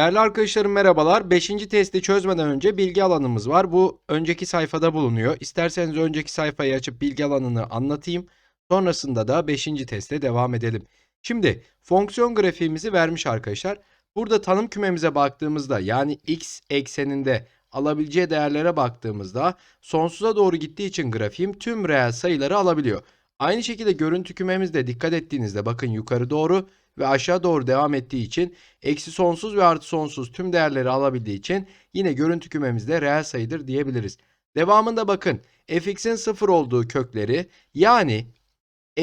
Değerli arkadaşlarım merhabalar. 5. testi çözmeden önce bilgi alanımız var. Bu önceki sayfada bulunuyor. İsterseniz önceki sayfayı açıp bilgi alanını anlatayım. Sonrasında da 5. teste devam edelim. Şimdi fonksiyon grafiğimizi vermiş arkadaşlar. Burada tanım kümemize baktığımızda yani x ekseninde alabileceği değerlere baktığımızda sonsuza doğru gittiği için grafiğim tüm reel sayıları alabiliyor. Aynı şekilde görüntü kümemizde dikkat ettiğinizde bakın yukarı doğru ve aşağı doğru devam ettiği için eksi sonsuz ve artı sonsuz tüm değerleri alabildiği için yine görüntü kümemizde reel sayıdır diyebiliriz. Devamında bakın fx'in sıfır olduğu kökleri yani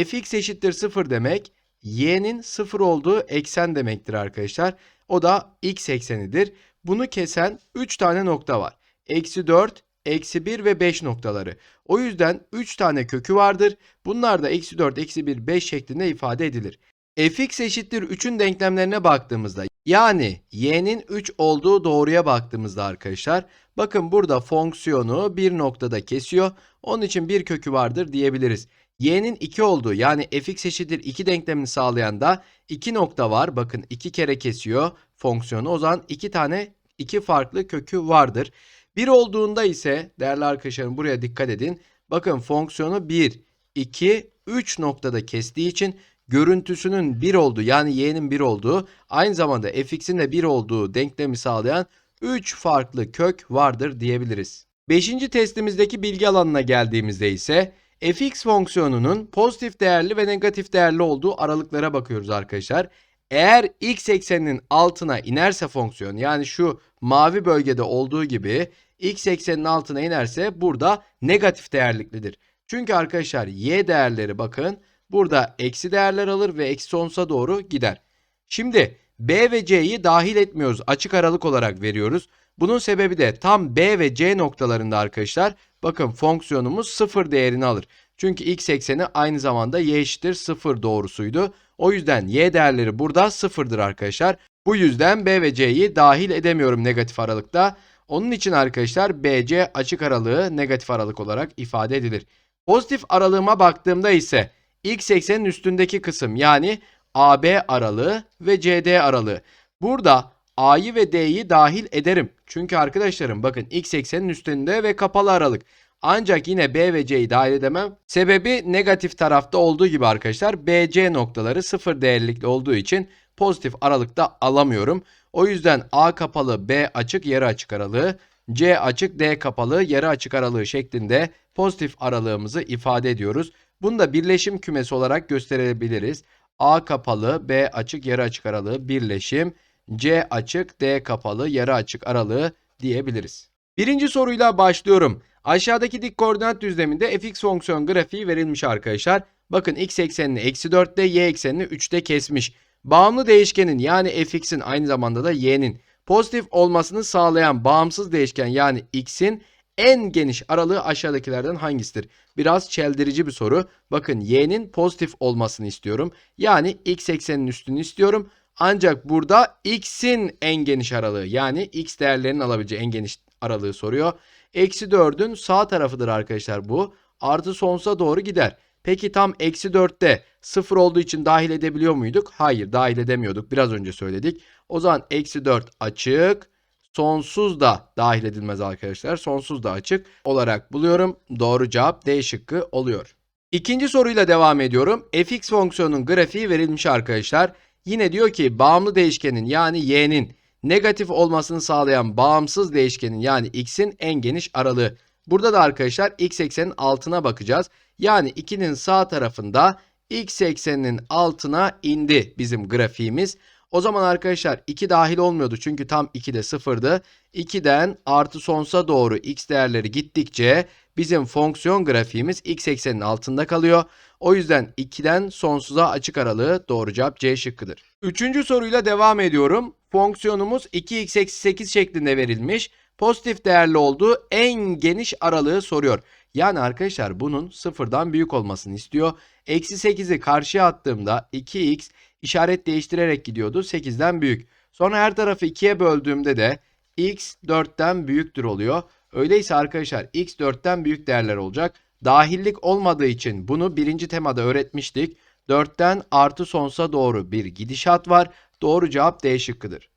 fx eşittir sıfır demek y'nin sıfır olduğu eksen demektir arkadaşlar. O da x eksenidir. Bunu kesen 3 tane nokta var. Eksi 4, eksi 1 ve 5 noktaları. O yüzden 3 tane kökü vardır. Bunlar da eksi 4, eksi 1, 5 şeklinde ifade edilir. fx eşittir 3'ün denklemlerine baktığımızda yani y'nin 3 olduğu doğruya baktığımızda arkadaşlar bakın burada fonksiyonu bir noktada kesiyor. Onun için bir kökü vardır diyebiliriz. y'nin 2 olduğu yani fx eşittir 2 denklemini sağlayan da 2 nokta var. Bakın 2 kere kesiyor fonksiyonu. O zaman 2 tane 2 farklı kökü vardır. 1 olduğunda ise değerli arkadaşlarım buraya dikkat edin. Bakın fonksiyonu 1, 2, 3 noktada kestiği için görüntüsünün 1 olduğu yani y'nin 1 olduğu aynı zamanda fx'in de 1 olduğu denklemi sağlayan 3 farklı kök vardır diyebiliriz. 5. testimizdeki bilgi alanına geldiğimizde ise fx fonksiyonunun pozitif değerli ve negatif değerli olduğu aralıklara bakıyoruz arkadaşlar. Eğer x ekseninin altına inerse fonksiyon yani şu mavi bölgede olduğu gibi x ekseninin altına inerse burada negatif değerliklidir. Çünkü arkadaşlar y değerleri bakın burada eksi değerler alır ve eksi sonsuza doğru gider. Şimdi b ve c'yi dahil etmiyoruz açık aralık olarak veriyoruz. Bunun sebebi de tam b ve c noktalarında arkadaşlar bakın fonksiyonumuz sıfır değerini alır. Çünkü x ekseni aynı zamanda y eşittir 0 doğrusuydu. O yüzden y değerleri burada sıfırdır arkadaşlar. Bu yüzden b ve c'yi dahil edemiyorum negatif aralıkta. Onun için arkadaşlar BC açık aralığı negatif aralık olarak ifade edilir. Pozitif aralığıma baktığımda ise x eksenin üstündeki kısım yani AB aralığı ve CD aralığı. Burada A'yı ve D'yi dahil ederim. Çünkü arkadaşlarım bakın x eksenin üstünde ve kapalı aralık. Ancak yine B ve C'yi dahil edemem. Sebebi negatif tarafta olduğu gibi arkadaşlar BC noktaları sıfır değerlikli olduğu için pozitif aralıkta alamıyorum. O yüzden A kapalı B açık yarı açık aralığı, C açık D kapalı yarı açık aralığı şeklinde pozitif aralığımızı ifade ediyoruz. Bunu da birleşim kümesi olarak gösterebiliriz. A kapalı B açık yarı açık aralığı birleşim, C açık D kapalı yarı açık aralığı diyebiliriz. Birinci soruyla başlıyorum. Aşağıdaki dik koordinat düzleminde fx fonksiyon grafiği verilmiş arkadaşlar. Bakın x eksenini eksi 4'te y eksenini 3'te kesmiş. Bağımlı değişkenin yani fx'in aynı zamanda da y'nin pozitif olmasını sağlayan bağımsız değişken yani x'in en geniş aralığı aşağıdakilerden hangisidir? Biraz çeldirici bir soru. Bakın y'nin pozitif olmasını istiyorum. Yani x ekseninin üstünü istiyorum. Ancak burada x'in en geniş aralığı yani x değerlerinin alabileceği en geniş aralığı soruyor. Eksi 4'ün sağ tarafıdır arkadaşlar bu. Artı sonsuza doğru gider. Peki tam eksi 4'te 0 olduğu için dahil edebiliyor muyduk? Hayır dahil edemiyorduk. Biraz önce söyledik. O zaman eksi 4 açık. Sonsuz da dahil edilmez arkadaşlar. Sonsuz da açık olarak buluyorum. Doğru cevap D şıkkı oluyor. İkinci soruyla devam ediyorum. fx fonksiyonunun grafiği verilmiş arkadaşlar. Yine diyor ki bağımlı değişkenin yani y'nin negatif olmasını sağlayan bağımsız değişkenin yani x'in en geniş aralığı. Burada da arkadaşlar x eksenin altına bakacağız. Yani 2'nin sağ tarafında x ekseninin altına indi bizim grafiğimiz. O zaman arkadaşlar 2 dahil olmuyordu çünkü tam 2 de sıfırdı. 2'den artı sonsuza doğru x değerleri gittikçe bizim fonksiyon grafiğimiz x eksenin altında kalıyor. O yüzden 2'den sonsuza açık aralığı doğru cevap C şıkkıdır. Üçüncü soruyla devam ediyorum. Fonksiyonumuz 2x eksi 8 şeklinde verilmiş. Pozitif değerli olduğu en geniş aralığı soruyor. Yani arkadaşlar bunun sıfırdan büyük olmasını istiyor. Eksi 8'i karşıya attığımda 2x işaret değiştirerek gidiyordu 8'den büyük. Sonra her tarafı 2'ye böldüğümde de x 4'ten büyüktür oluyor. Öyleyse arkadaşlar x 4'ten büyük değerler olacak. Dahillik olmadığı için bunu birinci temada öğretmiştik. 4'ten artı sonsuza doğru bir gidişat var. Doğru cevap D şıkkıdır.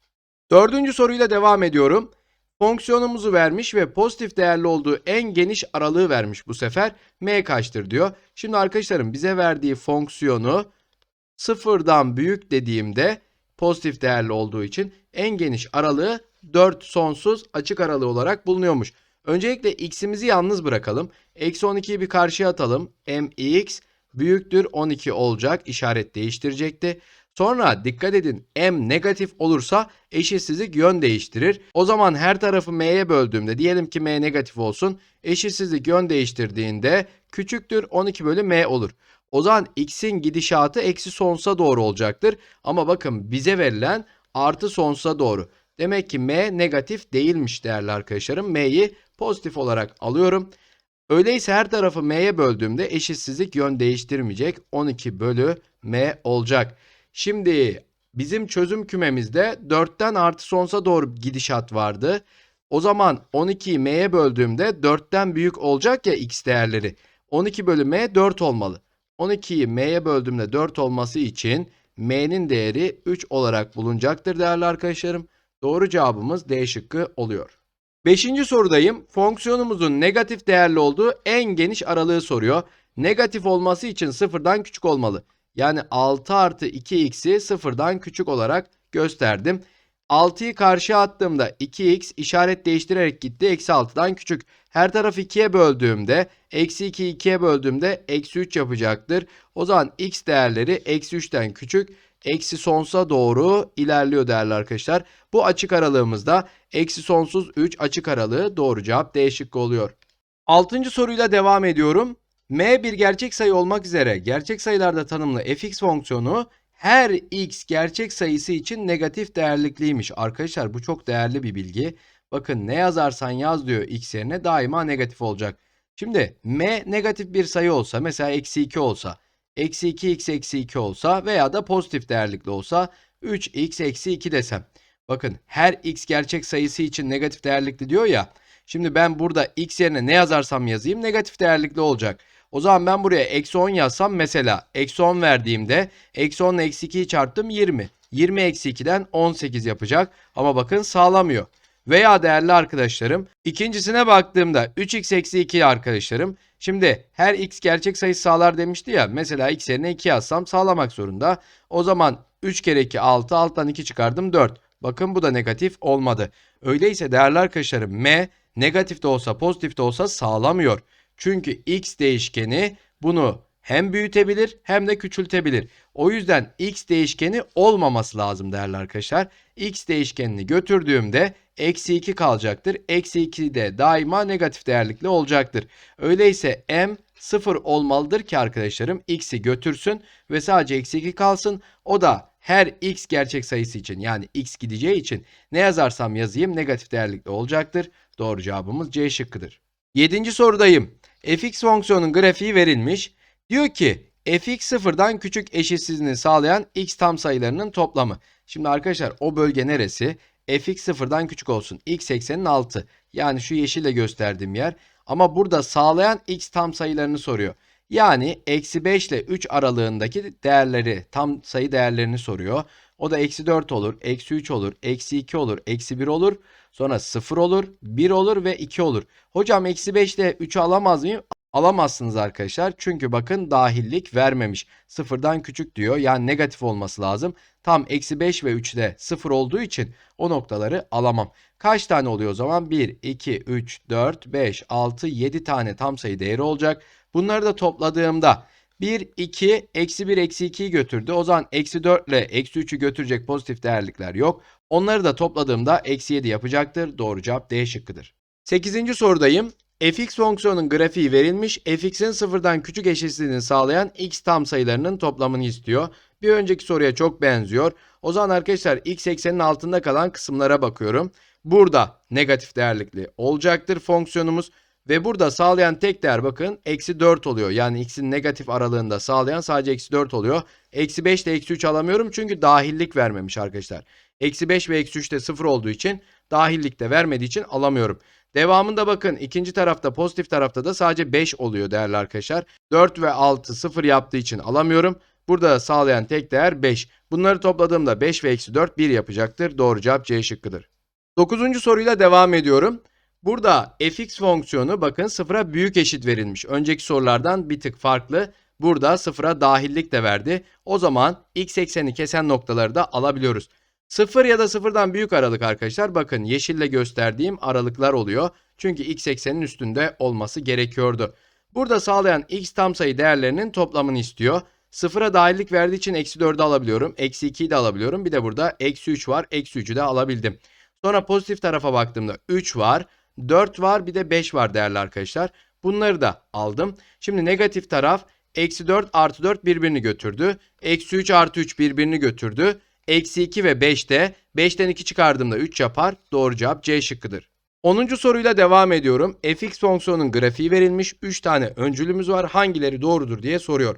Dördüncü soruyla devam ediyorum. Fonksiyonumuzu vermiş ve pozitif değerli olduğu en geniş aralığı vermiş bu sefer. M kaçtır diyor. Şimdi arkadaşlarım bize verdiği fonksiyonu sıfırdan büyük dediğimde pozitif değerli olduğu için en geniş aralığı 4 sonsuz açık aralığı olarak bulunuyormuş. Öncelikle x'imizi yalnız bırakalım. Eksi 12'yi bir karşıya atalım. mx büyüktür 12 olacak. İşaret değiştirecekti. Sonra dikkat edin m negatif olursa eşitsizlik yön değiştirir. O zaman her tarafı m'ye böldüğümde diyelim ki m negatif olsun. Eşitsizlik yön değiştirdiğinde küçüktür 12 bölü m olur. O zaman x'in gidişatı eksi sonsuza doğru olacaktır. Ama bakın bize verilen artı sonsuza doğru. Demek ki m negatif değilmiş değerli arkadaşlarım. m'yi pozitif olarak alıyorum. Öyleyse her tarafı m'ye böldüğümde eşitsizlik yön değiştirmeyecek. 12 bölü m olacak. Şimdi bizim çözüm kümemizde 4'ten artı sonsuza doğru gidişat vardı. O zaman 12'yi m'ye böldüğümde 4'ten büyük olacak ya x değerleri. 12 bölü m 4 olmalı. 12'yi m'ye böldüğümde 4 olması için m'nin değeri 3 olarak bulunacaktır değerli arkadaşlarım. Doğru cevabımız D şıkkı oluyor. Beşinci sorudayım. Fonksiyonumuzun negatif değerli olduğu en geniş aralığı soruyor. Negatif olması için sıfırdan küçük olmalı. Yani 6 artı 2x'i sıfırdan küçük olarak gösterdim. 6'yı karşıya attığımda 2x işaret değiştirerek gitti. Eksi 6'dan küçük. Her tarafı 2'ye böldüğümde eksi 2'yi 2'ye böldüğümde eksi 3 yapacaktır. O zaman x değerleri eksi 3'ten küçük. Eksi sonsuza doğru ilerliyor değerli arkadaşlar. Bu açık aralığımızda eksi sonsuz 3 açık aralığı doğru cevap D şıkkı oluyor. Altıncı soruyla devam ediyorum. M bir gerçek sayı olmak üzere gerçek sayılarda tanımlı fx fonksiyonu her x gerçek sayısı için negatif değerlikliymiş. Arkadaşlar bu çok değerli bir bilgi. Bakın ne yazarsan yaz diyor x yerine daima negatif olacak. Şimdi m negatif bir sayı olsa mesela eksi 2 olsa eksi 2x eksi 2 olsa veya da pozitif değerlikli olsa 3x eksi 2 desem. Bakın her x gerçek sayısı için negatif değerlikli diyor ya. Şimdi ben burada x yerine ne yazarsam yazayım negatif değerlikli olacak. O zaman ben buraya eksi 10 yazsam mesela eksi 10 verdiğimde eksi 10 ile eksi 2'yi çarptım 20. 20 eksi 2'den 18 yapacak ama bakın sağlamıyor. Veya değerli arkadaşlarım ikincisine baktığımda 3x eksi 2 arkadaşlarım. Şimdi her x gerçek sayı sağlar demişti ya. Mesela x yerine 2 yazsam sağlamak zorunda. O zaman 3 kere 2 6 alttan 2 çıkardım 4. Bakın bu da negatif olmadı. Öyleyse değerli arkadaşlarım m negatif de olsa pozitif de olsa sağlamıyor. Çünkü x değişkeni bunu hem büyütebilir hem de küçültebilir. O yüzden x değişkeni olmaması lazım değerli arkadaşlar. x değişkenini götürdüğümde eksi 2 kalacaktır. Eksi 2 de daima negatif değerlikli olacaktır. Öyleyse m 0 olmalıdır ki arkadaşlarım x'i götürsün ve sadece eksi 2 kalsın. O da her x gerçek sayısı için yani x gideceği için ne yazarsam yazayım negatif değerlikli olacaktır. Doğru cevabımız C şıkkıdır. Yedinci sorudayım. fx fonksiyonun grafiği verilmiş. Diyor ki fx sıfırdan küçük eşitsizliğini sağlayan x tam sayılarının toplamı. Şimdi arkadaşlar o bölge neresi? fx sıfırdan küçük olsun. x eksenin 6. Yani şu yeşille gösterdiğim yer. Ama burada sağlayan x tam sayılarını soruyor. Yani eksi 5 ile 3 aralığındaki değerleri, tam sayı değerlerini soruyor. O da eksi 4 olur, eksi 3 olur, eksi 2 olur, eksi 1 olur. Sonra 0 olur, 1 olur ve 2 olur. Hocam eksi 5 ile 3'ü alamaz mıyım? Alamazsınız arkadaşlar. Çünkü bakın dahillik vermemiş. Sıfırdan küçük diyor. Yani negatif olması lazım. Tam eksi 5 ve 3'de 0 olduğu için o noktaları alamam. Kaç tane oluyor o zaman? 1, 2, 3, 4, 5, 6, 7 tane tam sayı değeri olacak. Bunları da topladığımda 1, 2, eksi 1, eksi 2'yi götürdü. O zaman eksi 4 ile eksi 3'ü götürecek pozitif değerlikler yok. Onları da topladığımda eksi 7 yapacaktır. Doğru cevap D şıkkıdır. 8. sorudayım. fx fonksiyonun grafiği verilmiş. fx'in sıfırdan küçük eşitsizliğini sağlayan x tam sayılarının toplamını istiyor. Bir önceki soruya çok benziyor. O zaman arkadaşlar x eksenin altında kalan kısımlara bakıyorum. Burada negatif değerlikli olacaktır fonksiyonumuz. Ve burada sağlayan tek değer bakın eksi 4 oluyor. Yani x'in negatif aralığında sağlayan sadece eksi 4 oluyor. Eksi 5 ile eksi 3 alamıyorum çünkü dahillik vermemiş arkadaşlar. Eksi 5 ve eksi 3 de 0 olduğu için dahillik de vermediği için alamıyorum. Devamında bakın ikinci tarafta pozitif tarafta da sadece 5 oluyor değerli arkadaşlar. 4 ve 6 0 yaptığı için alamıyorum. Burada da sağlayan tek değer 5. Bunları topladığımda 5 ve eksi 4 1 yapacaktır. Doğru cevap C şıkkıdır. Dokuzuncu soruyla devam ediyorum. Burada fx fonksiyonu bakın sıfıra büyük eşit verilmiş. Önceki sorulardan bir tık farklı. Burada sıfıra dahillik de verdi. O zaman x ekseni kesen noktaları da alabiliyoruz. Sıfır ya da sıfırdan büyük aralık arkadaşlar. Bakın yeşille gösterdiğim aralıklar oluyor. Çünkü x eksenin üstünde olması gerekiyordu. Burada sağlayan x tam sayı değerlerinin toplamını istiyor. Sıfıra dahillik verdiği için eksi 4'ü alabiliyorum. Eksi 2'yi de alabiliyorum. Bir de burada eksi 3 var. Eksi 3'ü de alabildim. Sonra pozitif tarafa baktığımda 3 var. 4 var bir de 5 var değerli arkadaşlar. Bunları da aldım. Şimdi negatif taraf eksi 4 artı 4 birbirini götürdü. Eksi 3 artı 3 birbirini götürdü. Eksi 2 ve 5 de 5'ten 2 çıkardığımda 3 yapar. Doğru cevap C şıkkıdır. 10. soruyla devam ediyorum. fx fonksiyonunun grafiği verilmiş. 3 tane öncülümüz var. Hangileri doğrudur diye soruyor.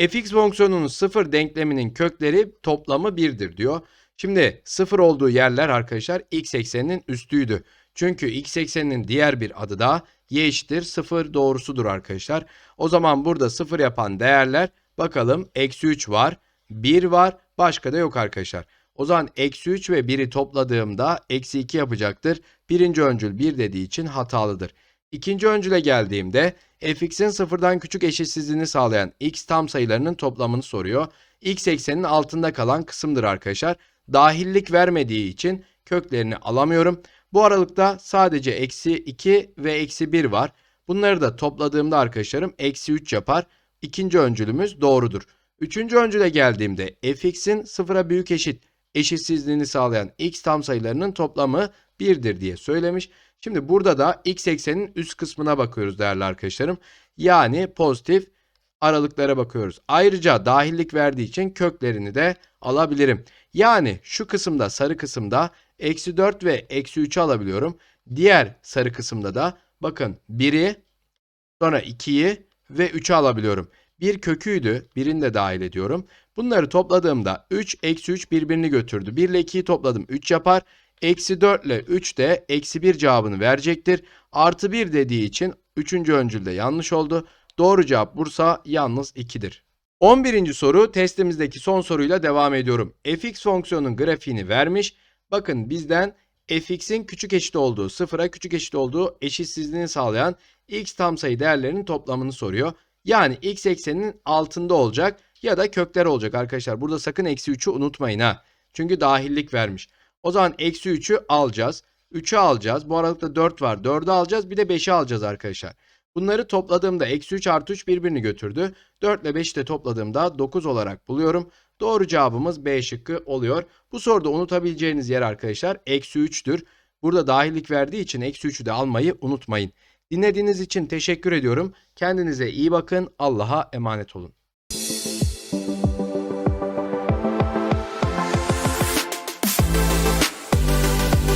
fx fonksiyonunun sıfır denkleminin kökleri toplamı 1'dir diyor. Şimdi sıfır olduğu yerler arkadaşlar x ekseninin üstüydü. Çünkü x ekseninin diğer bir adı da y eşittir 0 doğrusudur arkadaşlar. O zaman burada 0 yapan değerler bakalım eksi 3 var, 1 var, başka da yok arkadaşlar. O zaman eksi 3 ve 1'i topladığımda eksi 2 yapacaktır. Birinci öncül 1 dediği için hatalıdır. İkinci öncüle geldiğimde fx'in sıfırdan küçük eşitsizliğini sağlayan x tam sayılarının toplamını soruyor. x eksenin altında kalan kısımdır arkadaşlar. Dahillik vermediği için köklerini alamıyorum. Bu aralıkta sadece eksi 2 ve eksi 1 var. Bunları da topladığımda arkadaşlarım eksi 3 yapar. İkinci öncülümüz doğrudur. Üçüncü öncüle geldiğimde fx'in sıfıra büyük eşit eşitsizliğini sağlayan x tam sayılarının toplamı 1'dir diye söylemiş. Şimdi burada da x eksenin üst kısmına bakıyoruz değerli arkadaşlarım. Yani pozitif aralıklara bakıyoruz. Ayrıca dahillik verdiği için köklerini de alabilirim. Yani şu kısımda sarı kısımda eksi 4 ve eksi 3'ü alabiliyorum. Diğer sarı kısımda da bakın 1'i sonra 2'yi ve 3'ü alabiliyorum. Bir köküydü. Birini de dahil ediyorum. Bunları topladığımda 3 eksi 3 birbirini götürdü. 1 ile 2'yi topladım 3 yapar. Eksi 4 ile 3 de eksi 1 cevabını verecektir. Artı 1 dediği için 3. öncülde yanlış oldu. Doğru cevap Bursa yalnız 2'dir. 11. soru testimizdeki son soruyla devam ediyorum. fx fonksiyonun grafiğini vermiş. Bakın bizden fx'in küçük eşit olduğu, sıfıra küçük eşit olduğu eşitsizliğini sağlayan x tam sayı değerlerinin toplamını soruyor. Yani x ekseninin altında olacak ya da kökler olacak arkadaşlar. Burada sakın eksi 3'ü unutmayın ha. Çünkü dahillik vermiş. O zaman eksi 3'ü alacağız. 3'ü alacağız. Bu aralıkta 4 var. 4'ü alacağız. Bir de 5'i alacağız arkadaşlar. Bunları topladığımda eksi 3 artı 3 birbirini götürdü. 4 ile 5'i de topladığımda 9 olarak buluyorum. Doğru cevabımız B şıkkı oluyor. Bu soruda unutabileceğiniz yer arkadaşlar eksi 3'tür. Burada dahillik verdiği için eksi 3'ü de almayı unutmayın. Dinlediğiniz için teşekkür ediyorum. Kendinize iyi bakın. Allah'a emanet olun.